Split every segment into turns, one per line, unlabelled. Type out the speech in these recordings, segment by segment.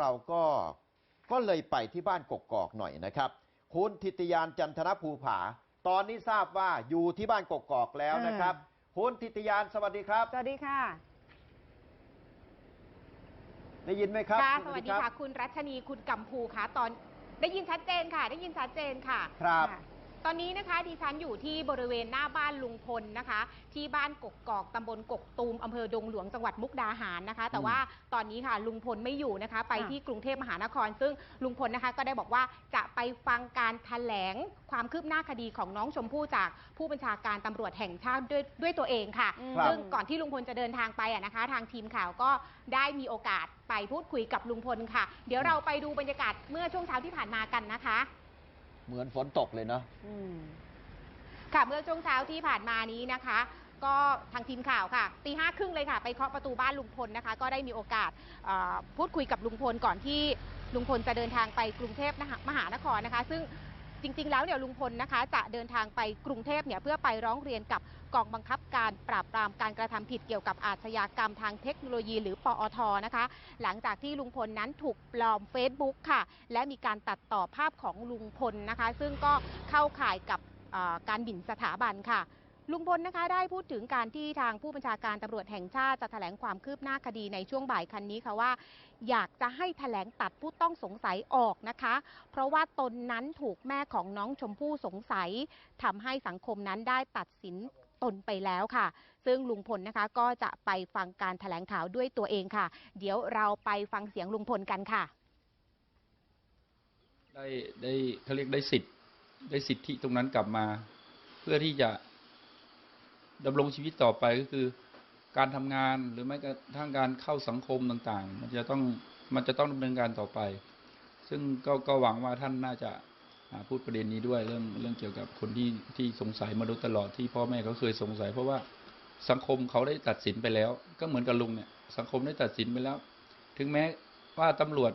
เราก็ก็เลยไปที่บ้านกกอกหน่อยนะครับ คุณทิติยานจันทนภูผา ตอนนี้ทราบว่าอยู่ที่บ้านกกอกแล้วนะครับ คุณทิติยานสวัสดีครับ
สวัสดีค่ะ
ได้ยินไหมครับ
ค่ะ
ณ
สวัสดี
รับ
ค่ะ คุณรัชนีคุณกัมพูค่ะตอนได้ยินชัดเจนค่ะ ได้ยินชัดเจนค่ะ
ครับะ
ตอนนี้นะคะดิฉันอยู่ที่บริเวณหน้าบ้านลุงพลนะคะ ที่บ้านกกกอกตำบลกกตูมอำเภอดงหลวงจังหวัดมุกดาหารนะคะ แต่
อืม
ว่าตอนนี้ค่ะลุงพลไม่อยู่นะคะ ไป
ค่ะ
ที่กรุงเทพมหานคร ซึ่งลุงพลนะคะก็ได้บอกว่าจะไปฟังการแถลงความคืบหน้าคดีของน้องชมพู่จากผู้บัญชาการตำรวจแห่งชาติด้วยด้วยตัวเองค่ะ
ครับ
ซึ่งก่อนที่ลุงพลจะเดินทางไปอะนะคะ ทางทีมข่าวก็ได้มีโอกาสไปพูดคุยกับลุงพลค่ะ เดี๋ยวเราไปดูบรรยากาศเมื่อช่วงเช้าที่ผ่านมากันนะคะ
เหมือนฝนตกเลยเนาะ
อืม
ค่ะเมื่อช่วงเช้าที่ผ่านมานี้นะคะ ก็ทางทีมข่าวค่ะตีห้าครึ่งเลยค่ะ ไปเคาะประตูบ้านลุงพลนะคะ ก็ได้มีโอกาสเอ่อพูดคุยกับลุงพลก่อนที่ลุงพลจะเดินทางไปกรุงเทพมหานครนะคะ ซึ่ง จริง ๆ แล้วเนี่ยลุงพลนะคะ จะเดินทางไปกรุงเทพเนี่ยเพื่อไปร้องเรียนกับกองบังคับการปราบปรามการกระทำผิดเกี่ยวกับอาชญากรรมทางเทคโนโลยีหรือปอทนะคะ หลังจากที่ลุงพลนั้นถูกปลอม Facebook ค่ะ และมีการตัดต่อภาพของลุงพลนะคะ ซึ่งก็เข้าข่ายกับการหมิ่นสถาบันค่ะ ลุงพลนะคะได้พูดถึงการที่ทางผู้บัญชาการตำรวจแห่งชาติจะแถลงความคืบหน้าคดีในช่วงบ่ายคันนี้ค่ะว่า อยากจะให้แถลงตัดผู้ต้องสงสัยออกนะคะ เพราะว่าตนนั้นถูกแม่ของน้องชมพู่สงสัยทำให้สังคมนั้นได้ตัดสินตนไปแล้วค่ะ ซึ่งลุงพลนะคะก็จะไปฟังการแถลงข่าวด้วยตัวเองค่ะ เดี๋ยวเราไปฟังเสียงลุงพลกันค่ะ
ได้ได้เขาเรียกได้สิทธิ์ได้สิทธิตรงนั้นกลับมา เพื่อที่จะ ดำรงชีวิตต่อไปก็คือ การทำงานหรือไม่กระทั่งการเข้าสังคมต่างๆ มันจะต้องมันจะต้องดำเนินการต่อไป ซึ่งก็ก็หวังว่าท่านน่าจะพูดประเด็นนี้ด้วยเรื่องเรื่องเกี่ยวกับคนที่ที่สงสัยมาโดยตลอดที่พ่อแม่เขาเคยสงสัย เพราะว่าสังคมเขาได้ตัดสินไปแล้ว ก็เหมือนกับลุงเนี่ย สังคมได้ตัดสินไปแล้ว ถึงแม้ว่าตำรวจ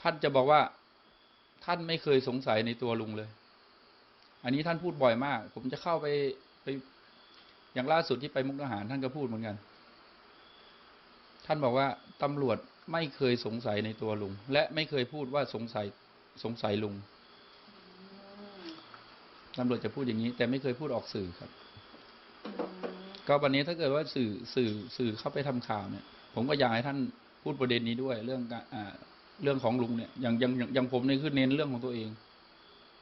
ท่านจะบอกว่า ท่านไม่เคยสงสัยในตัวลุงเลย อันนี้ท่านพูดบ่อยมาก ผมจะเข้าไปไป อย่างล่าสุดที่ไปมุกดาหารท่านก็พูดเหมือนกัน ท่านบอกว่าตำรวจไม่เคยสงสัยในตัวลุง และไม่เคยพูดว่าสงสัยสงสัยลุงตำรวจจะพูดอย่างนี้ แต่ไม่เคยพูดออกสื่อครับ ก็วันนี้ถ้าเกิดว่าสื่อสื่อสื่อเข้าไปทำข่าวเนี่ย ผมก็อยากให้ท่านพูดประเด็นนี้ด้วย เรื่องการเรื่องของลุงเนี่ยอย่างอย่างอย่างอย่างผมเนี่ยคือเน้นเรื่องของตัวเอง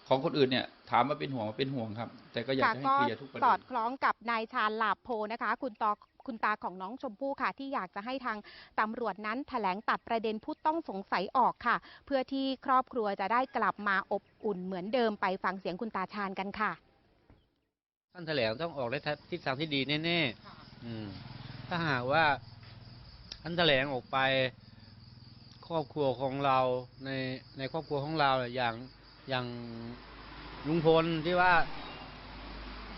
ของคนอื่นเนี่ยถามมาเป็นห่วงมาเป็นห่วงครับ แต่ก็อยาก
ค่ะ
จะให้
ก็
เคลียร์ทุกประ
ส
เด็
อด
น
คล้องกับนายชาญลาบโพนะคะ คุณตอคุณตาของน้องชมพู่ค่ะ ที่อยากจะให้ทางตำรวจนั้นแถลงตัดประเด็นผู้ต้องสงสัยออกค่ะ เพื่อที่ครอบครัวจะได้กลับมาอบอุ่นเหมือนเดิมไปฟังเสียงคุณตาชาญกันค่ะ
ท่านแถลงต้องออกในทิศทางที่ดีแน่ๆอืมถ้าหากว่าท่านแถลงออกไป ครอบครัวของเราในในครอบครัวของเราเนี่ยอย่าง อย่างลุงพลที่ว่า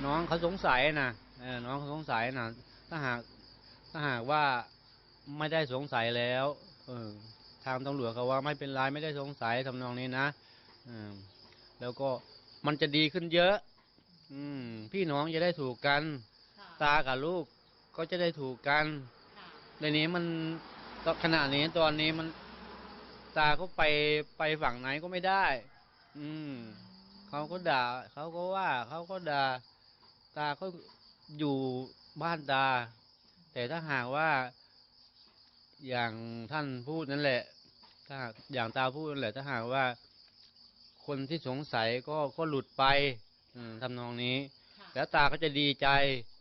น้องเขาสงสัยนะเออน้องเขาสงสัยนะถ้าหากถ้าหากว่าไม่ได้สงสัยแล้ว เออทางตำรวจเขาว่าไม่เป็นไรไม่ได้สงสัยทำนองนี้นะอืมแล้วก็มันจะดีขึ้นเยอะ อืม พี่น้องจะได้ถูกกัน ตากับลูกก็จะได้ถูกกันในนี้มันตอนขณะนี้ตอนนี้มันตาก็ไปไปฝั่งไหนก็ไม่ได้ อืมเขาก็ด่าเขาก็ว่าเขาก็ด่าตาก็อยู่บ้านตา แต่ถ้าหากว่า อย่างท่านพูดนั่นแหละ ถ้าหากอย่างตาพูดนั่นแหละ ถ้าหากว่า คนที่สงสัยก็ก็หลุดไปอืมทำนองนี้ แล้วตาก็จะดีใจ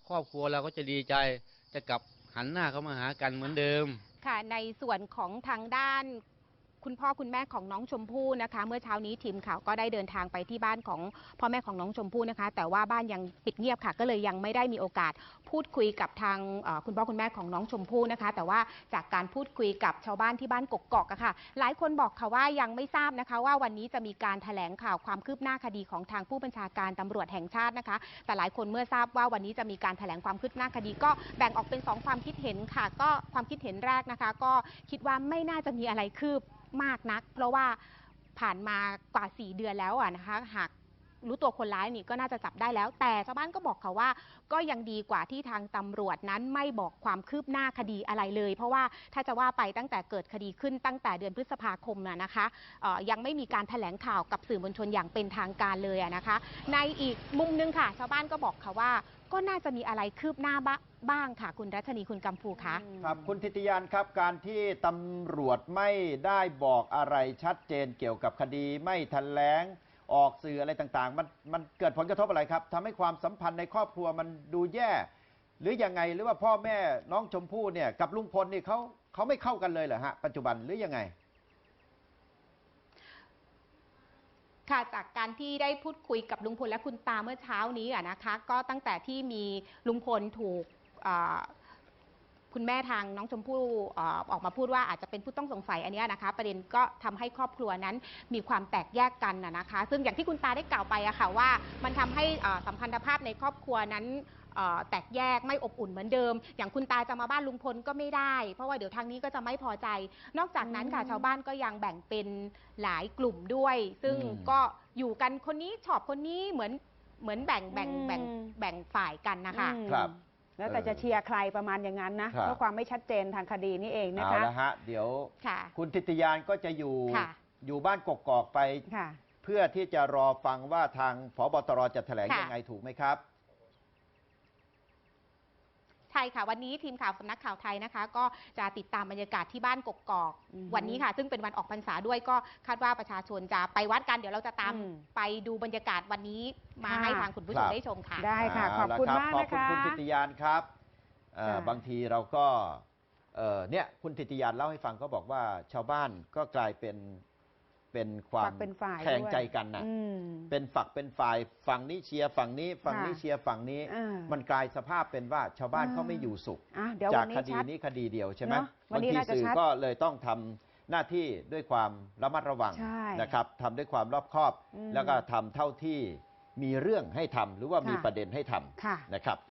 ครอบครัวเราก็จะดีใจ จะกลับหันหน้าเข้ามาหากันเหมือนเดิม
ค่ะในส่วนของทางด้าน คุณพ่อคุณแม่ของน้องชมพู่นะคะ เมื่อเช้านี้ทีมข่าวก็ได้เดินทางไปที่บ้านของพ่อแม่ของน้องชมพู่นะคะ แต่ว่าบ้านยังปิดเงียบค่ะ ก็เลยยังไม่ได้มีโอกาสพูดคุยกับทางคุณพ่อคุณแม่ของน้องชมพู่นะคะ แต่ว่าจากการพูดคุยกับชาวบ้านที่บ้านกกอกอะค่ะ หลายคนบอกค่ะว่ายังไม่ทราบนะคะว่าวันนี้จะมีการแถลงข่าวความคืบหน้าคดีของทางผู้บัญชาการตำรวจแห่งชาตินะคะ แต่หลายคนเมื่อทราบว่าวันนี้จะมีการแถลงความคืบหน้าคดี ก็แบ่งออกเป็นสองความคิดเห็นค่ะ ก็ความคิดเห็นแรกนะคะ ก็คิดว่าไม่น่าจะมีอะไรคืบ มากนัก เพราะว่าผ่านมากว่า 4 เดือนแล้วอะนะคะ หากรู้ตัวคนร้ายนี่ก็น่าจะจับได้แล้ว แต่ชาวบ้านก็บอกค่ะว่า ก็ยังดีกว่าที่ทางตำรวจนั้นไม่บอกความคืบหน้าคดีอะไรเลย เพราะว่าถ้าจะว่าไปตั้งแต่เกิดคดีขึ้นตั้งแต่เดือนพฤษภาคมน่ะนะคะยังไม่มีการแถลงข่าวกับสื่อมวลชนอย่างเป็นทางการเลยอะนะคะ ในอีกมุมหนึงค่ะ ชาวบ้านก็บอกค่ะว่า ก็น่าจะมีอะไรคืบหน้าบ้าบ้างค่ะ คุณรัชนีคุณกำพูคะ
ครับคุณทิติยานครับการที่ตำรวจไม่ได้บอกอะไรชัดเจนเกี่ยวกับคดีไม่ทันแล้งออกสื่ออะไรต่างๆ มันมันเกิดผลกระทบอะไรครับทำให้ความสัมพันธ์ในครอบครัวมันดูแย่ หรือยังไงหรือว่าพ่อแม่น้องชมพู่เนี่ยกับลุงพลนี่เขาเขาไม่เข้ากันเลยเหรอฮะปัจจุบันหรือยังไง
ค่ะจากการที่ได้พูดคุยกับลุงพลและคุณตาเมื่อเช้านี้อะนะคะ ก็ตั้งแต่ที่มีลุงพลถูกคุณแม่ทางน้องชมพู่ออกมาพูดว่าอาจจะเป็นผู้ต้องสงสัยอันนี้นะคะ ประเด็นก็ทำให้ครอบครัวนั้นมีความแตกแยกกันนะนะคะ ซึ่งอย่างที่คุณตาได้กล่าวไปอะค่ะว่ามันทำให้สัมพันธภาพในครอบครัวนั้น แตกแยกไม่อบอุ่นเหมือนเดิม อย่างคุณตาจะมาบ้านลุงพลก็ไม่ได้ เพราะว่าเดี๋ยวทางนี้ก็จะไม่พอใจ นอกจากนั้นค่ะ
อืม
ชาวบ้านก็ยังแบ่งเป็นหลายกลุ่มด้วย ซึ่ง
อืม
ก็อยู่กันคนนี้ชอบคนนี้เหมือนเหมือนแบ่งแบ่งแบ่ง
อืม
แบ่งฝ่ายกันนะคะ
อืม
ครับ
แล้วแต่
เออ
จะเชียร์ใครประมาณอย่างนั้นนะ
ครับ
เพราะความไม่ชัดเจนทางคดีนี่เองนะ
เอา
คะ
ละฮะ เดี๋ยว
ค่ะ
คุณทิติยานก็จะอยู่
ค่ะ
อยู่บ้านกกอกไป
ค่ะ
เพื่อที่จะรอฟังว่าทางพบตรจะแถลง
ค่ะ
ยังไงถูกไหมครับ
ใช่ค่ะ วันนี้ทีมข่าวสำนักข่าวไทยนะคะ ก็จะติดตามบรรยากาศที่บ้านกกอก
อือฮึ
วันนี้ค่ะ ซึ่งเป็นวันออกพรรษาด้วยก็คาดว่าประชาชนจะไปวัดกันเดี๋ยวเราจะตาม
อืม
ไปดูบรรยากาศวันนี้มา
ค่ะ
ให้ทางคุณผู้ช
ครั
ม
บ
ได้ชมค่ะ
ได้ค่ะ ขอบคุณ
เาล
มาก
ขอบ
นะ
คุณ
คะ
คุณทิติยานครับเอ่อ
ค่ะ
บางทีเราก็เอ่อเนี่ยคุณทิติยานเล่าให้ฟังก็บอกว่าชาวบ้านก็กลายเป็น เป็นความ
ฝักเป็นฝ่าย
แข่ง
ด้วย
ใจกันนะ
อืม
เป็นฝักเป็นฝ่ายฝั่งนี้เชียร์ฝั่งนี้ฝั่งนี้
ค่ะ
เชียร์ฝั่งนี้
อ่า
มันกลายสภาพเป็นว่าชาวบ้าน
อ่า
เขาไม่อยู่สุข
อะเดี๋ยว
จา
วั
ก
น
ค
นี้
ดี
ชัด
นี้คดีเดียวใช่ไหม
เนอะวัน
บาง
นี้
ที
น่าจะ
สื่อ
ชัด
ก็เลยต้องทำหน้าที่ด้วยความระมัดระวัง
ใช่
นะครับทำด้วยความรอบคอบ
อืม
แล้วก็ทำเท่าที่มีเรื่องให้ทำหรือว่ามี
ค่ะ
ประเด็นให้ทำ
ค่ะ
นะครับ